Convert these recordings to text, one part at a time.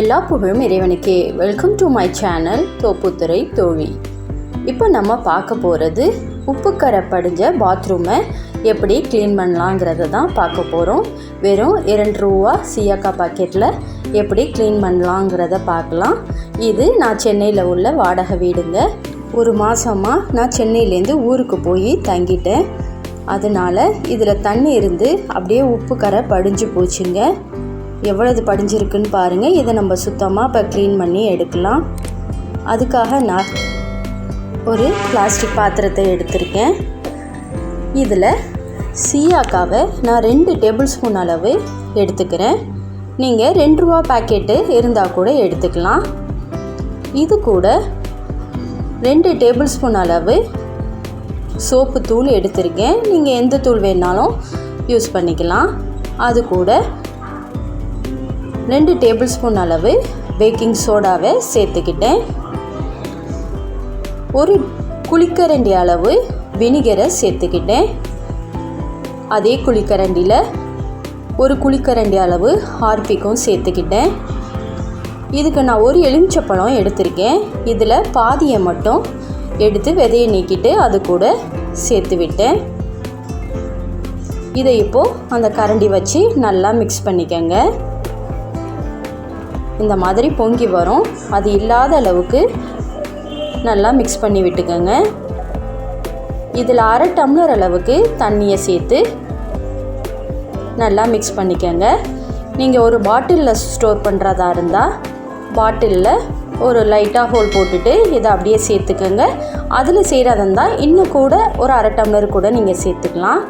எல்லா புகழும் இறைவனுக்கே. Welcome to my channel Thopputhurai தோழி இப்போ நம்ம பார்க்க போகிறது உப்புக்கரை படிஞ்ச பாத்ரூமை எப்படி க்ளீன் பண்ணலாங்கிறத தான் பார்க்க போகிறோம் வெறும் இரண்டு ரூபா சியாக்கா பாக்கெட்டில் எப்படி க்ளீன் பண்ணலாங்கிறத பார்க்கலாம். இது நான் சென்னையில் உள்ள வாடகை வீடுங்க. ஒரு மாதமாக நான் சென்னையிலேருந்து ஊருக்கு போய் தங்கிட்டேன். அதனால் இதில் தண்ணி இருந்து அப்படியே உப்பு கரை படிஞ்சு போச்சுங்க. எவ்வளவு படிஞ்சிருக்குன்னு பாருங்கள் இதை நம்ம சுத்தமாக இப்போ க்ளீன் பண்ணி எடுக்கலாம். அதுக்காக நான் ஒரு பிளாஸ்டிக் பாத்திரத்தை எடுத்திருக்கேன். இதில் சீயாக்காவை நான் ரெண்டு டேபிள் ஸ்பூன் அளவு எடுத்துக்கிறேன். நீங்கள் ரெண்டு ரூபா பாக்கெட்டு இருந்தால் கூட எடுத்துக்கலாம். இது கூட ரெண்டு டேபிள் ஸ்பூன் அளவு சோப்பு தூள் எடுத்திருக்கேன். நீங்கள் எந்த தூள் வேணாலும் யூஸ் பண்ணிக்கலாம். அது கூட ரெண்டு டேபிள் ஸ்பூன் அளவு பேக்கிங் சோடாவை சேர்த்துக்கிட்டேன். ஒரு குளிக்கரண்டி அளவு வினிகரை சேர்த்துக்கிட்டேன். அதே குளிக்கரண்டியில் ஒரு குளிக்கரண்டி அளவு ஹார்பிக்கும் சேர்த்துக்கிட்டேன். இதுக்கு நான் ஒரு எலுமிச்சப்பழம் எடுத்திருக்கேன். இதில் பாதியை மட்டும் எடுத்து விதையை நீக்கிட்டு அது கூட சேர்த்து விட்டேன். இதை இப்போது அந்த கரண்டி வச்சு நல்லா மிக்ஸ் பண்ணிக்கோங்க. இந்த மாதிரி பொங்கி வரும். அது இல்லாத அளவுக்கு நல்லா மிக்ஸ் பண்ணி விட்டுக்கோங்க. இதில் அரை டம்ளர் அளவுக்கு தண்ணியை சேர்த்து நல்லா மிக்ஸ் பண்ணிக்கோங்க. நீங்கள் ஒரு பாட்டிலில் ஸ்டோர் பண்ணுறதா இருந்தால் பாட்டிலில் ஒரு லைட்டாக ஹோல் போட்டுட்டு இதை அப்படியே சேர்த்துக்கோங்க. அதில் செய்கிறதா இருந்தால் இன்னும் கூட ஒரு அரை டம்ளர் கூட நீங்கள் சேர்த்துக்கலாம்.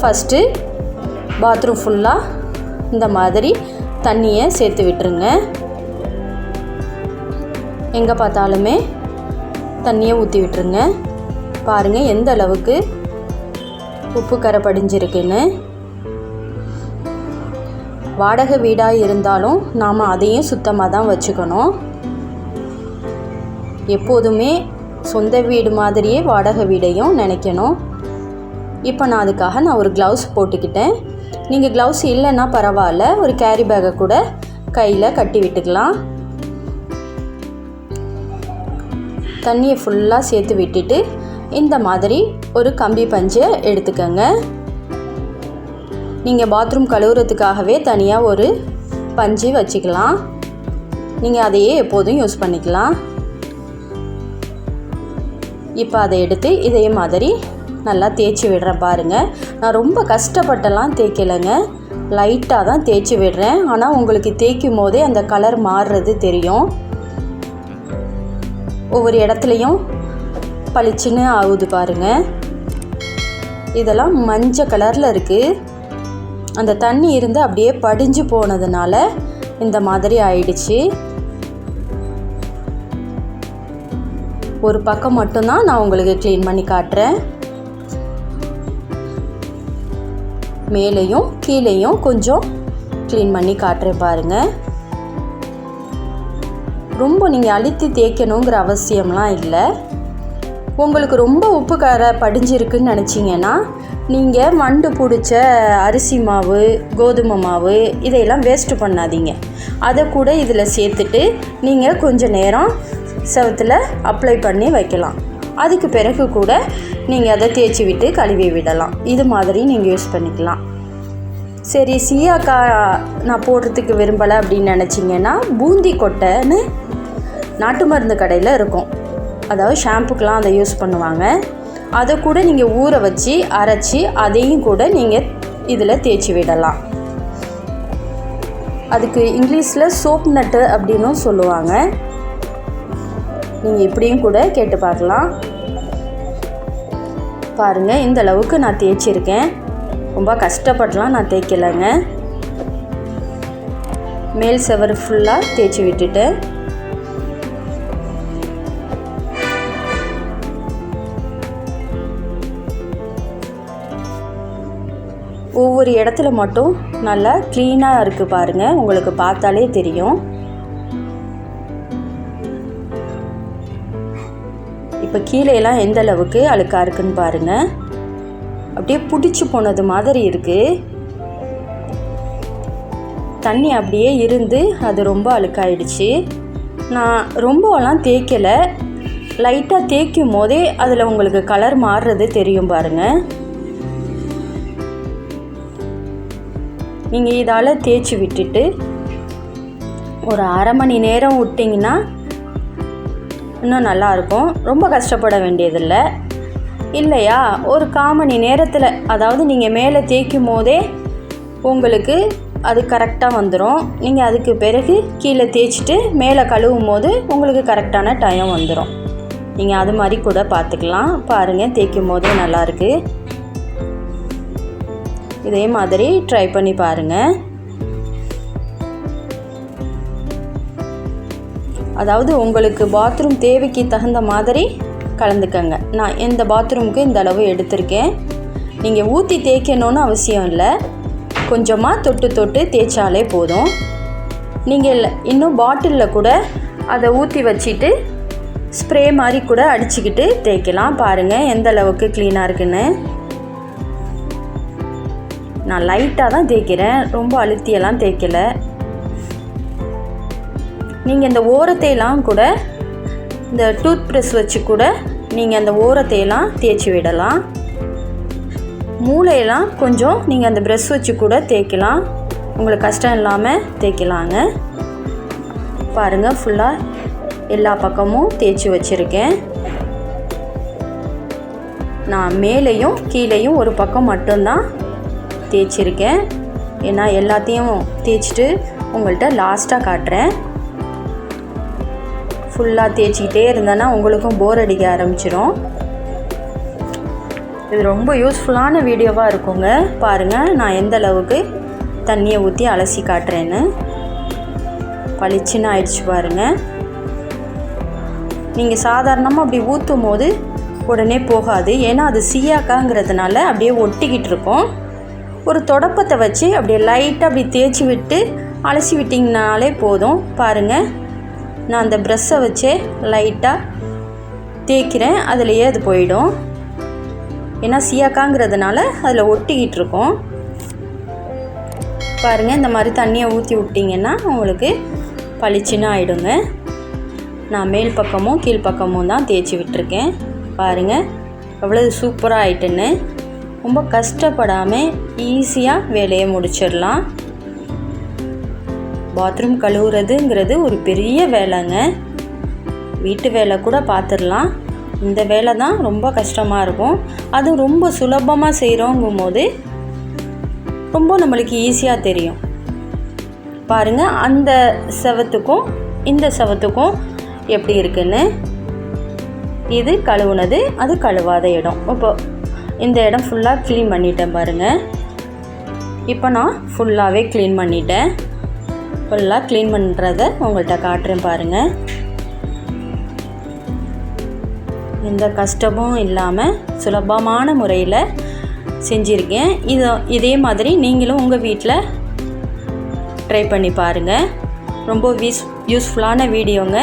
ஃபஸ்ட்டு பாத்ரூம் ஃபுல்லாக இந்த மாதிரி தண்ணியை சேர்த்து விட்டுருங்க. எங்கே பார்த்தாலுமே தண்ணியை ஊற்றி விட்டுருங்க. பாருங்கள் எந்த அளவுக்கு உப்பு கரை படிஞ்சிருக்குன்னு. வாடகை வீடாக இருந்தாலும் நாம் அதையும் சுத்தமாக தான் வச்சுக்கணும். எப்போதுமே சொந்த வீடு மாதிரியே வாடகை வீடையும் நினைக்கணும். இப்போ நான் அதுக்காக நான் ஒரு க்ளவுஸ் போட்டுக்கிட்டேன். நீங்கள் க்ளவுஸ் இல்லைன்னா பரவாயில்ல ஒரு கேரி பேக்கை கூட கையில் கட்டி விட்டுக்கலாம். தண்ணியை ஃபுல்லாக சேர்த்து விட்டுட்டு இந்த மாதிரி ஒரு கம்பி பஞ்சை எடுத்துக்கோங்க. நீங்கள் பாத்ரூம் கழுவுறதுக்காகவே தனியாக ஒரு பஞ்சு வச்சுக்கலாம். நீங்கள் அதையே எப்போதும் யூஸ் பண்ணிக்கலாம். இப்போ அதை எடுத்து இதே மாதிரி நல்லா தேய்ச்சி விடுறேன் பாருங்கள் நான் ரொம்ப கஷ்டப்பட்டெல்லாம் தேய்க்கலைங்க. லைட்டாக தான் தேய்ச்சி விடுறேன். ஆனால் உங்களுக்கு தேய்க்கும் போதே அந்த கலர் மாறுறது தெரியும். ஒவ்வொரு இடத்துலையும் பளிச்சுன்னு ஆகுது பாருங்கள் இதெல்லாம் மஞ்சள் கலரில் இருக்குது அந்த தண்ணி இருந்து அப்படியே படிஞ்சு போனதுனால இந்த மாதிரி ஆயிடுச்சு. ஒரு பக்கம் மட்டும்தான் நான் உங்களுக்கு க்ளீன் பண்ணி காட்டுறேன். மேலேயும் கீழேயும் கொஞ்சம் க்ளீன் பண்ணி காட்டுறேன் பாருங்கள் ரொம்ப நீங்கள் அழுத்தி தேய்க்கணுங்கிற அவசியம்லாம் இல்லை. உங்களுக்கு ரொம்ப உப்பு கரை படிஞ்சிருக்குன்னு நினச்சிங்கன்னா நீங்கள் மண்டு பிடிச்ச அரிசி மாவு கோதுமை மாவு இதையெல்லாம் வேஸ்ட்டு பண்ணாதீங்க. அதை கூட இதில் சேர்த்துட்டு நீங்கள் கொஞ்சம் நேரம் செவத்தில் அப்ளை பண்ணி வைக்கலாம். அதுக்கு பிறகு கூட நீங்கள் அதை தேய்ச்சி விட்டு கழுவி விடலாம். இது மாதிரி நீங்கள் யூஸ் பண்ணிக்கலாம். சரி சீயாக்கா நான் போடுறதுக்கு விரும்பலை அப்படின்னு நினச்சிங்கன்னா பூந்தி கொட்டைன்னு நாட்டு மருந்து கடையில் இருக்கும். அதாவது ஷாம்புக்கெலாம் அதை யூஸ் பண்ணுவாங்க. அதை கூட நீங்கள் ஊற வச்சு அரைச்சி அதையும் கூட நீங்கள் இதில் தேய்ச்சி விடலாம். அதுக்கு இங்கிலீஷில் சோப் நட்டு அப்படின்னும் சொல்லுவாங்க. நீங்கள் இப்படியும் கூட கேட்டு பார்க்கலாம். பாருங்கள் இந்த அளவுக்கு நான் தேய்ச்சிருக்கேன். ரொம்ப கஷ்டப்படலாம் நான் தேய்க்கலைங்க. மேல் செவர் ஃபுல்லாக தேய்ச்சி விட்டுட்டேன் ஒவ்வொரு இடத்துல மட்டும் நல்லா க்ளீனாக இருக்குது பாருங்கள் உங்களுக்கு பார்த்தாலே தெரியும். இப்போ கீழேலாம் எந்த அளவுக்கு அழுக்காக இருக்குன்னு பாருங்கள் அப்படியே பிடிச்சி போனது மாதிரி இருக்குது தண்ணி அப்படியே இருந்து அது ரொம்ப அழுக்காயிடுச்சு. நான் ரொம்பலாம் தேய்க்கலை. லைட்டாக தேய்க்கும் போதே அதில் உங்களுக்கு கலர் மாறுறது தெரியும் பாருங்கள் நீங்கள் இதால் தேய்ச்சி விட்டுட்டு ஒரு அரை மணி நேரம் விட்டிங்கன்னா இன்னும் நல்லாயிருக்கும். ரொம்ப கஷ்டப்பட வேண்டியதில்லை. இல்லையா? ஒரு கால் மணி நேரத்தில் அதாவது நீங்கள் மேலே தேய்க்கும் போதே உங்களுக்கு அது கரெக்டாக வந்துடும் நீங்கள் அதுக்கு பிறகு கீழே தேய்ச்சிட்டு மேலே கழுவும் போது உங்களுக்கு கரெக்டான டைம் வந்துடும் நீங்கள் அது மாதிரி கூட பார்த்துக்கலாம். பாருங்கள் தேய்க்கும் போதே நல்லாயிருக்கு. இதே மாதிரி ட்ரை பண்ணி பாருங்கள் அதாவது உங்களுக்கு பாத்ரூம் தேவைக்கு தகுந்த மாதிரி கலந்துக்கங்க. நான் இந்த பாத்ரூமுக்கு இந்த அளவு எடுத்திருக்கேன். நீங்கள் ஊற்றி தேய்க்கணும்னு அவசியம் இல்லை. கொஞ்சமாக தொட்டு தொட்டு தேய்ச்சாலே போதும். நீங்கள் இன்னும் பாட்டிலில் கூட அதை ஊற்றி வச்சுட்டு ஸ்ப்ரே மாதிரி கூட அடிச்சுக்கிட்டு தேய்க்கலாம். பாருங்கள் எந்த அளவுக்கு க்ளீனாக இருக்குன்னு. நான் லைட்டாக தான் தேய்க்கிறேன். ரொம்ப அழுத்தியெல்லாம் தேய்க்கலை. நீங்கள் இந்த ஓரத்தையெல்லாம் கூட இந்த டூத் ப்ரெஷ் வச்சு கூட நீங்கள் அந்த ஓரத்தையெல்லாம் தேய்ச்சி விடலாம். மூளையெல்லாம் கொஞ்சம் நீங்கள் அந்த ப்ரெஷ் வச்சு கூட தேய்க்கலாம். உங்களுக்கு கஷ்டம் இல்லாமல் தேய்க்கலாங்க. பாருங்கள் ஃபுல்லாக எல்லா பக்கமும் தேய்ச்சி வச்சுருக்கேன். நான் மேலேயும் கீழேயும் ஒரு பக்கம் மட்டும்தான் தேய்ச்சிருக்கேன். ஏன்னா எல்லாத்தையும் தேய்ச்சிட்டு உங்கள்கிட்ட லாஸ்ட்டாக காட்டுறேன். ஃபுல்லாக தேய்ச்சிக்கிட்டே இருந்தேன்னா உங்களுக்கும் போர் அடிக்க ஆரம்பிச்சிடும் இது ரொம்ப யூஸ்ஃபுல்லான வீடியோவாக இருக்குங்க. பாருங்கள் நான் எந்த அளவுக்கு தண்ணியை ஊற்றி அலசி காட்டுறேன்னு. பளிச்சுன்னு ஆயிடுச்சு பாருங்கள் நீங்கள் சாதாரணமாக அப்படி ஊற்றும் போது உடனே போகாது. ஏன்னா அது சீயாக்காங்கிறதுனால அப்படியே ஒட்டிக்கிட்டு இருக்கும். ஒரு தொடப்பத்தை வச்சு அப்படியே லைட்டாக அப்படி தேய்ச்சி விட்டு அலசி விட்டிங்கனாலே போதும். பாருங்கள் நான் அந்த ப்ரெஷ்ஷை வச்சே லைட்டாக தேய்க்கிறேன். அதுலேயே அது போயிடும். ஏன்னா சியாக்காங்கிறதுனால அதில் ஒட்டிக்கிட்டு இருக்கும். பாருங்கள் இந்த மாதிரி தண்ணியை ஊற்றி விட்டிங்கன்னா உங்களுக்கு பளிச்சுன்னு ஆகிடுங்க நான் மேல் பக்கமும் கீழ்ப்பக்கமும் தான் தேய்ச்சி விட்டுருக்கேன். பாருங்கள் எவ்வளோ சூப்பராக ஆயிட்டுன்னு. ரொம்ப கஷ்டப்படாமல் ஈஸியாக வேலையை முடிச்சிடலாம். பாத்ரூம் கழுவுறதுங்கிறது ஒரு பெரிய வேலைங்க. வீட்டு வேலை கூட பார்த்துடலாம் இந்த வேலை தான் ரொம்ப கஷ்டமாக இருக்கும். அது ரொம்ப சுலபமாக செய்கிறோங்கும் போது ரொம்ப நம்மளுக்கு ஈஸியாக தெரியும். பாருங்கள் அந்த செவத்துக்கும் இந்த செவத்துக்கும் எப்படி இருக்குன்னு? இது கழுவுனது அது கழுவாத இடம். இப்போ இந்த இடம் ஃபுல்லாக க்ளீன் பண்ணிட்டேன் பாருங்கள் இப்போ நான் ஃபுல்லாகவே க்ளீன் பண்ணிட்டேன். ஃபுல்லாக க்ளீன் பண்ணுறத உங்கள்கிட்ட காட்டுறேன் பாருங்கள் எந்த கஷ்டமும் இல்லாமல் சுலபமான முறையில் செஞ்சுருக்கேன். இது இதே மாதிரி நீங்களும் உங்கள் வீட்டில் ட்ரை பண்ணி பாருங்கள் ரொம்ப வீஸ் யூஸ்ஃபுல்லான வீடியோங்க.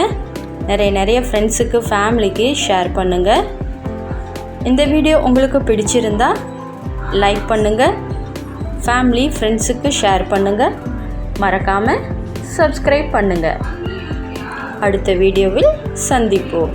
நிறைய நிறைய ஃப்ரெண்ட்ஸுக்கு ஃபேமிலிக்கு ஷேர் பண்ணுங்கள் இந்த வீடியோ உங்களுக்கு பிடிச்சிருந்தா லைக் பண்ணுங்கள் ஃபேமிலி ஃப்ரெண்ட்ஸுக்கு ஷேர் பண்ணுங்கள் மறக்காமல் சப்ஸ்கிரைப் பண்ணுங்கள் அடுத்த வீடியோவில் சந்திப்போம்.